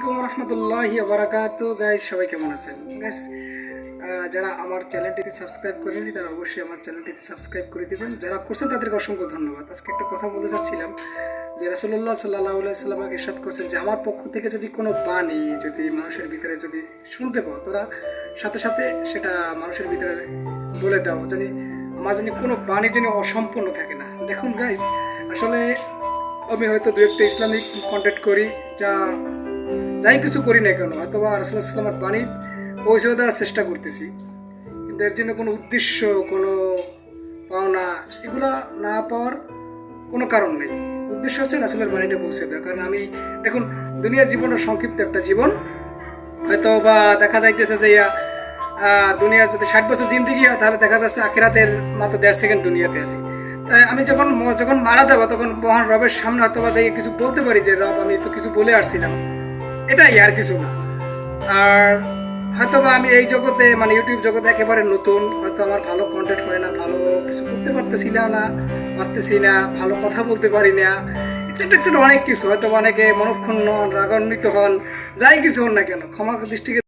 আলাইকুম রহমতুল্লাহি বারাকাতু। গাইজ সবাই কেমন আছেন? গাইজ যারা আমার চ্যানেলটিতে সাবস্ক্রাইব করেনি তারা অবশ্যই আমার চ্যানেলটিতে সাবস্ক্রাইব করে দিবেন। যারা করছেন, তাদেরকে অসংখ্য ধন্যবাদ। আজকে একটা কথা বলতে চাচ্ছিলাম যে রাসুল্লাহ সাল্লাহ সাল্লামাকে ইরশাদ করছেন যে, আমার পক্ষ থেকে যদি কোনো বাণী যদি মানুষের ভিতরে যদি শুনতে পাও, তোরা সাথে সাথে সেটা মানুষের ভিতরে বলে দাও, জানি আমার জানি কোনো বাণী যেন অসম্পূর্ণ থাকে না। দেখুন গাইজ আসলে আমি হয়তো দু একটা ইসলামিক কন্টেক্ট করি যা যাই কিছু করি না কেন হয়তো বা ইসলামের বাণী পৌঁছে দেওয়ার চেষ্টা করতেছি। কিন্তু এর জন্য কোনো উদ্দেশ্য, কোনো পাওনা এগুলা না পাওয়ার কোনো কারণ নেই। উদ্দেশ্য হচ্ছে রাসুলের বাণীটা পৌঁছে দেওয়া। কারণ আমি, দেখুন, দুনিয়ার জীবনের সংক্ষিপ্ত একটা জীবন হয়তো বা দেখা যাইতেছে যে দুনিয়ার যদি ষাট বছর জিন্দিগি হয়, তাহলে দেখা যাচ্ছে আখেরাতের মাত্র দেড় সেকেন্ড দুনিয়াতে আছি। তাই আমি যখন যখন মারা যাব, তখন মহান রবের সামনে হয়তো বা যাই কিছু বলতে পারি যে, রব, আমি তো কিছু বলে আসছিলাম। এটাই আর কিছু না। আর হয়তো বা আমি এই জগতে মানে ইউটিউব জগতে একেবারে নতুন, হয়তো আমার ভালো কন্টেন্ট হয় না, ভালো কিছু করতে পারতেছি না না পারতেছি না, ভালো কথা বলতে পারি না এক্সেট্রা এক্সেট্রা অনেক কিছু। হয়তো অনেকে মনক্ষুণ্ণ হন রাগান্বিত হন, যাই কিছু হন না কেন, ক্ষমা দৃষ্টিকে